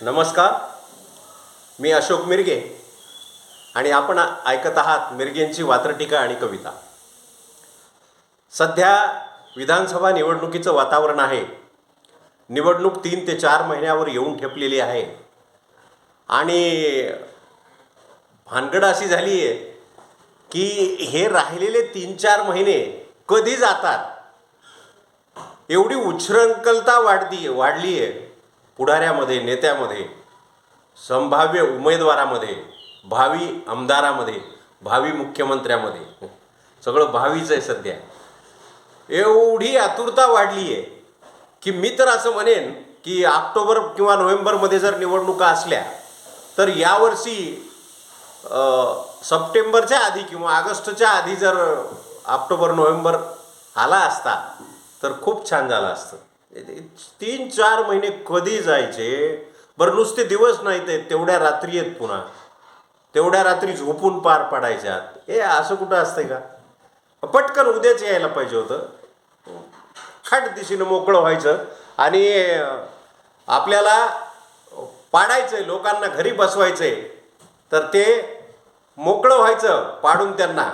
नमस्कार. मी अशोक मिरगे आणि आपण ऐकत आहात मिरगेंची वात्रटीका आणि कविता. सध्या विधानसभा निवडणुकीचं वातावरण आहे. निवडणूक तीन ते चार महिन्यावर येऊन ठेपलेली आहे. आणि भानगड अशी झाली आहे की हे राहिलेले तीन चार महिने कधी जातात? एवढी उच्छृंखलता वाढती वाढली आहे. पुढाऱ्यामध्ये नेत्यामध्ये संभाव्य उमेदवारामध्ये भावी आमदारामध्ये भावी मुख्यमंत्र्यामध्ये. सगळं भावीच आहे सध्या. एवढी आतुरता वाढली आहे की मी तर असं म्हणेन की ऑक्टोबर किंवा नोव्हेंबरमध्ये जर निवडणुका असल्या तर यावर्षी सप्टेंबरच्या आधी किंवा ऑगस्टच्या आधी जर ऑक्टोबर नोव्हेंबर आला असता तर खूप छान झालं असतं. तीन चार महिने कधी जायचे? बरं नुसते दिवस नाहीत तेवढ्या रात्री आहेत पुन्हा. तेवढ्या रात्री झोपून पार पाडायच्यात. हे असं कुठं असतंय का? पटकन उद्याच यायला पाहिजे होतं. खाट दिशेनं मोकळं व्हायचं आणि आपल्याला पाडायचं आहे लोकांना घरी बसवायचं आहे तर ते मोकळं व्हायचं पाडून त्यांना.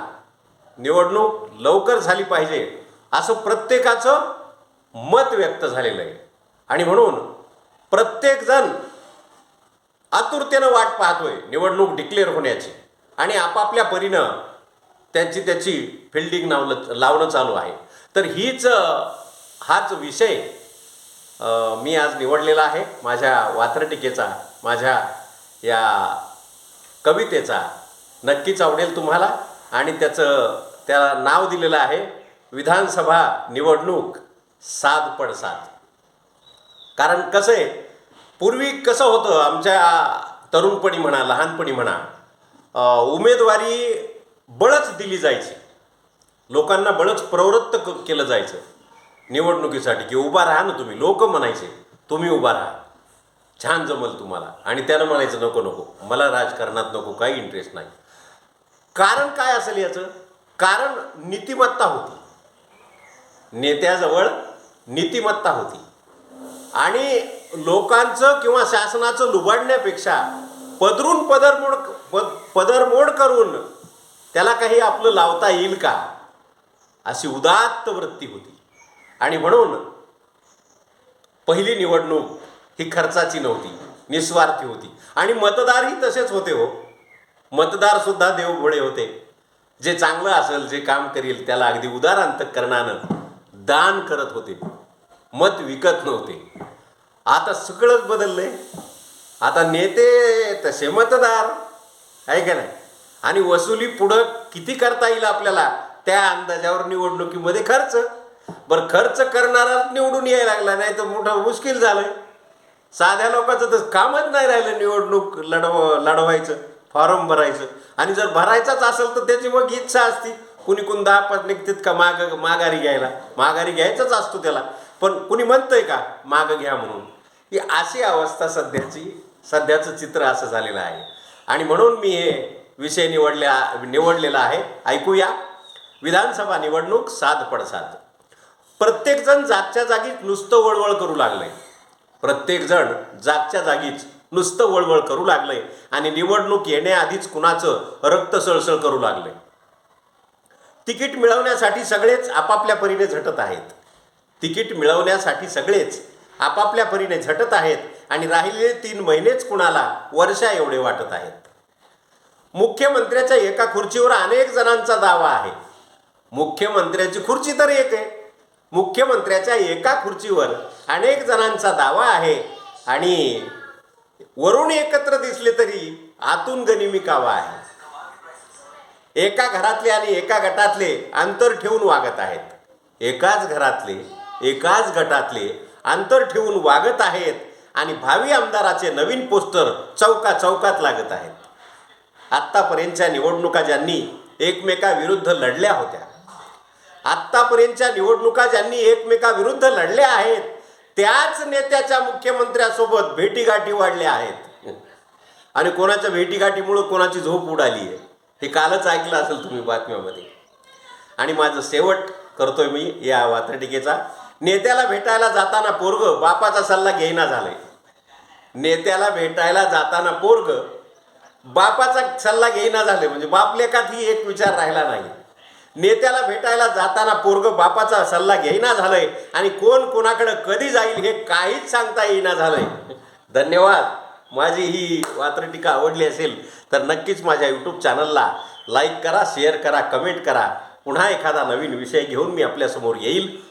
निवडणूक लवकर झाली पाहिजे. असं प्रत्येकाचं मत व्यक्त झालेलं आहे. आणि म्हणून प्रत्येकजण आतुरतेनं वाट पाहतोय निवडणूक डिक्लेअर होण्याची. आणि आपापल्या परीनं त्यांची त्याची फिल्डिंग लावलं लावणं चालू आहे. तर हीच हाच विषय मी आज निवडलेला आहे. माझ्या वात्रटिकेचा माझ्या या कवितेचा नक्कीच आवडेल तुम्हाला. आणि त्याचं त्याला नाव दिलेलं आहे विधानसभा निवडणूक. सात पडसात कारण कसं आहे पूर्वी कसं होतं आमच्या तरुणपणी म्हणा लहानपणी म्हणा उमेदवारी बळच दिली जायची. लोकांना बळच प्रवृत्त क केलं जायचं. निवडणुकीसाठी की उभा राहा ना तुम्ही लोक म्हणायचे तुम्ही उभा राहा. छान जमल तुम्हाला. आणि त्यानं म्हणायचं नको नको. मला राजकारणात नको काही इंटरेस्ट नाही. कारण काय असेल याचं? कारण नीतिमत्ता होती. नेत्याजवळ नीतिमत्ता होती. आणि लोकांचं किंवा शासनाचं लुबाडण्यापेक्षा पदरून पदरमोड पद पदरमोड करून त्याला काही आपलं लावता येईल का? अशी उदात्त वृत्ती होती. आणि म्हणून पहिली निवडणूक ही खर्चाची नव्हती निस्वार्थी होती. आणि मतदारही तसेच होते हो. मतदारसुद्धा देवभोळे होते. जे चांगलं असेल जे काम करील त्याला अगदी उदार अंतकरणानं दान करत होते. मत विकत नव्हते. आता सगळंच बदललंय. आता नेते तसे मतदार आहे का नाही? आणि वसुली पुढं किती करता येईल आपल्याला? त्या अंदाजावर निवडणुकीमध्ये खर्च. बरं खर्च करणारा निवडून यायला लागला नाही तर मोठं मुश्किल झालं साध्या लोकांचं तर कामच नाही राहिलं निवडणूक लढव लढवायचं फॉर्म भरायचं. आणि जर भरायचाच असेल तर त्याची मग इच्छा असती. कुणी कुणी दहा पाच निघतात का माग माघारी घ्यायला? माघारी घ्यायचाच असतो त्याला. पण कुणी म्हणतंय का? मागं घ्या म्हणून. ही अशी अवस्था सध्याची सध्याचं चित्र असं झालेलं आहे. आणि म्हणून मी हे विषय निवडल्या निवडलेला आहे. ऐकूया. विधानसभा निवडणूक साध पडसाद प्रत्येकजण जागच्या जागीच नुसतं वळवळ करू लागलंय. प्रत्येकजण जागच्या जागीच नुसतं वळवळ करू लागलंय. आणि निवडणूक येण्याआधीच कुणाचं रक्त सळसळ करू लागलंय. तिकीट मिळवण्यासाठी सगळेच आपापल्या परीने झटत आहेत. तिकीट मिळवण्यासाठी सगळेच आपापल्या परीने झटत आहेत आणि राहिलेले तीन महिनेच कुणाला वर्षा एवढे वाटत आहेत. मुख्यमंत्र्याच्या एका खुर्चीवर अनेक जणांचा दावा आहे. मुख्यमंत्र्याची खुर्ची तर एक आहे. मुख्यमंत्र्याच्या एका खुर्चीवर अनेक जणांचा दावा आहे आणि वरून एकत्र दिसले तरी आतून गनिमी कावा आहे. एका घरातले आणि एका गटातले अंतर ठेवून वागत आहेत. एकाच घरातले एकाच गटातले अंतर ठेवून वागत आहेत आणि भावी आमदाराचे नवीन पोस्टर चौका चौकात लागत आहेत. आत्तापर्यंतच्या निवडणुका ज्यांनी एकमेकाविरुद्ध लढल्या होत्या आत्तापर्यंतच्या निवडणुका ज्यांनी एकमेकाविरुद्ध लढल्या आहेत त्याच नेत्याच्या मुख्यमंत्र्यासोबत भेटीगाठी वाढल्या आहेत. आणि कोणाच्या भेटीगाठीमुळं कोणाची झोप उडाली आहे हे कालच ऐकलं असेल तुम्ही बातम्यामध्ये. आणि माझं शेवट करतोय मी या वात्रटिकेचा नेत्याला भेटायला जाताना पोरग बापाचा सल्ला घेईना झालंय. नेत्याला भेटायला जाताना पोरग बापाचा सल्ला घेईना झाले म्हणजे बाप लेखात ही एक विचार राहिला नाही. नेत्याला भेटायला जाताना पोरग बापाचा सल्ला घेईना झालंय आणि कोण कोणाकडे कधी जाईल हे काहीच सांगता येईना झालंय. धन्यवाद. माझी ही वात्रटिका आवडली असेल तर नक्कीच माझ्या यूट्यूब चॅनलला लाईक करा शेअर करा कमेंट करा. पुन्हा एखादा नवीन विषय घेऊन मी आपल्यासमोर येईल.